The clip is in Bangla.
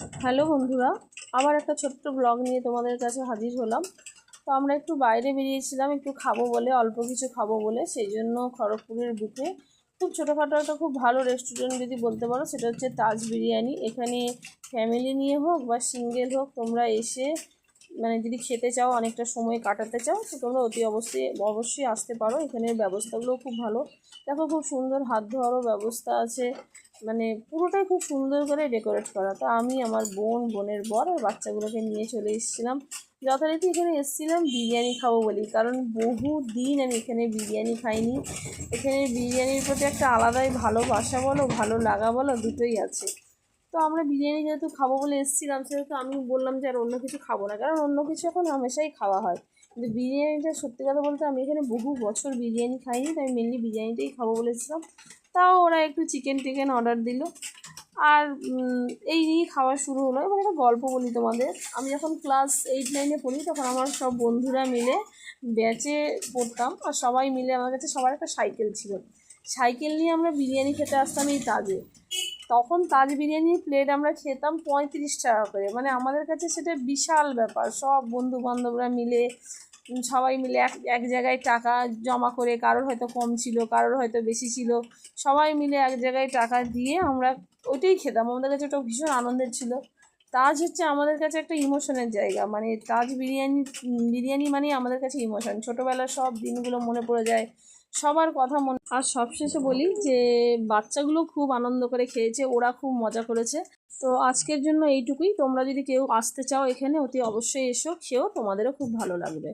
হ্যালো বন্ধুরা আবার একটা ছোট্ট ব্লগ নিয়ে তোমাদের কাছে হাজির হলাম। তো আমরা একটু বাইরে বেরিয়েছিলাম, একটু খাব বলে, অল্প কিছু খাব বলে, সেই জন্য খড়গপুরের বুকে। খুব ছোটোখাটো একটা খুব ভালো রেস্টুরেন্ট যদি বলতে পারো, সেটা হচ্ছে তাজ বিরিয়ানি। এখানে ফ্যামিলি নিয়ে হোক বা সিঙ্গেল হোক, তোমরা এসে মানে যদি খেতে চাও, অনেকটা সময় কাটাতে চাও, তো তোমরা অতি অবশ্যই অবশ্যই আসতে পারো। এখানের ব্যবস্থাগুলো খুব ভালো। দেখো, খুব সুন্দর হাত ধোয়ারও ব্যবস্থা আছে। মানে পুরোটাই খুব সুন্দর করে ডেকোরেট করা। তো আমি আমার বোন, বোনের বর আর বাচ্চাগুলোকে নিয়ে চলে এসেছিলাম। যথারীতি এখানে এসেছিলাম বিরিয়ানি খাব বলি কারণ বহু দিন আমি এখানে বিরিয়ানি খাইনি। এখানে বিরিয়ানির প্রতি একটা আলাদাই ভালোবাসা বলো, ভালো লাগা বলো, দুটোই আছে। তো আমরা বিরিয়ানি যেহেতু খাব বলে এসেছিলাম, সেহেতু আমি বললাম যে আর অন্য কিছু খাব না। কারণ অন্য কিছু এখন হামেশাই খাওয়া হয়। কিন্তু বিরিয়ানিটা সত্যি কথা বলতে আমি এখানে বহু বছর বিরিয়ানি খাইনি, তাই মেনলি বিরিয়ানিটাই খাব বলেছিলাম। তাও ওরা একটু চিকেন টিকেন অর্ডার দিল। আর এই নিয়ে খাওয়া শুরু হলো। এবার একটা গল্প বলি তোমাদের। আমি যখন ক্লাস এইট নাইনে পড়ি, তখন আমার সব বন্ধুরা মিলে ব্যাচে পড়তাম। আর সবাই মিলে আমার কাছে সবার একটা সাইকেল ছিল। সাইকেল নিয়ে আমরা বিরিয়ানি খেতে আসতাম এই তাজে। তখন তাজ বিরিয়ানির প্লেট আমরা খেতাম পঁয়ত্রিশ টাকা করে। মানে আমাদের কাছে সেটা বিশাল ব্যাপার। সব বন্ধু বান্ধবরা মিলে সবাই মিলে এক এক জায়গায় টাকা জমা করে, কারোর হয়তো কম ছিল, কারোর হয়তো বেশি ছিল, সবাই মিলে এক জায়গায় টাকা দিয়ে আমরা ওইটাই খেতাম। আমাদের কাছে ওটা ভীষণ আনন্দের ছিল। তাজ হচ্ছে আমাদের কাছে একটা ইমোশনের জায়গা। মানে তাজ বিরিয়ানি বিরিয়ানি মানে আমাদের কাছে ইমোশন। ছোটোবেলার সব দিনগুলো মনে পড়ে যায়। সবার কথা মনে আর সবশেষে বলি যে, বাচ্চাগুলো খুব আনন্দ করে খেয়েছে, ওরা খুব মজা করেছে। তো আজকের জন্য এইটুকুই। তোমরা যদি কেউ আসতে চাও এখানে, অতি অবশ্যই এসো, খেয়েও তোমাদেরও খুব ভালো লাগবে।